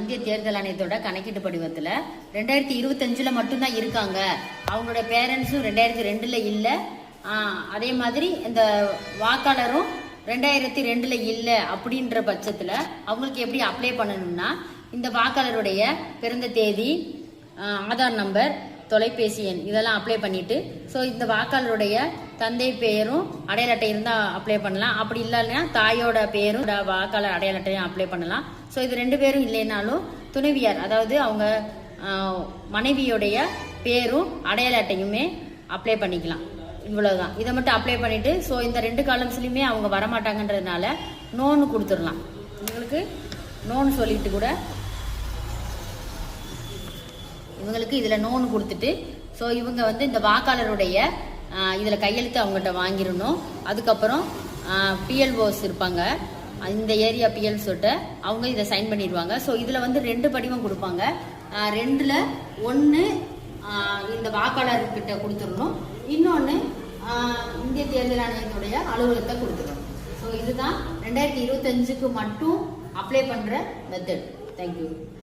இந்திய தேர்தல் ஆணையத்தோட கணக்கீட்டு படிவத்தில் ரெண்டாயிரத்தி இருபத்தஞ்சில் மட்டும்தான் இருக்காங்க. அவங்களோட பேரண்ட்ஸும் ரெண்டாயிரத்தி ரெண்டில் இல்லை. அதே மாதிரி இந்த வாக்காளரும் ரெண்டாயிரத்தி ரெண்டில் இல்லை அப்படின்ற பட்சத்தில் அவங்களுக்கு எப்படி அப்ளை பண்ணணும்னா இந்த வாக்காளருடைய பிறந்த தேதி ஆதார் நம்பர் தொலைபேசி எண் இதெல்லாம் அப்ளை பண்ணிட்டு ஸோ இந்த வாக்காளருடைய தந்தை பெயரும் அடையாள அட்டை இருந்தால் அப்ளை பண்ணலாம். அப்படி இல்லைன்னா தாயோட பெயரும் வாக்காளர் அடையாள அட்டையும் அப்ளை பண்ணலாம். ஸோ இது ரெண்டு பேரும் இல்லைனாலும் துணைவியார் அதாவது அவங்க மனைவியுடைய மனைவியோடைய பேரும் அடையாள அட்டையுமே அப்ளை பண்ணிக்கலாம். இவ்வளோதான் இதை மட்டும் அப்ளை பண்ணிவிட்டு ஸோ இந்த ரெண்டு காலம்ஸ்லையுமே அவங்க வரமாட்டாங்கன்றதுனால நோன்னு கொடுத்துடலாம். உங்களுக்கு நோன்னு சொல்லிட்டு கூட இவங்களுக்கு இதில் நோன் கொடுத்துட்டு ஸோ இவங்க வந்து இந்த வாக்காளருடைய இதில் கையெழுத்து அவங்ககிட்ட வாங்கிடணும். அதுக்கப்புறம் பிஎல்ஓஸ் இருப்பாங்க. இந்த ஏரியா பிஎல்ஸோட்ட அவங்க இதை சைன் பண்ணிடுவாங்க. ஸோ இதில் வந்து ரெண்டு படிவம் கொடுப்பாங்க. ரெண்டில் ஒன்று இந்த வாக்காளர்கிட்ட கொடுத்துடணும். இன்னொன்று இந்திய தேர்தல் ஆணையத்துடைய அலுவலகத்தை கொடுத்துடணும். ஸோ இதுதான் ரெண்டாயிரத்தி இருபத்தஞ்சுக்கு மட்டும் அப்ளை பண்ணுற மெத்தட் தேங்க்யூ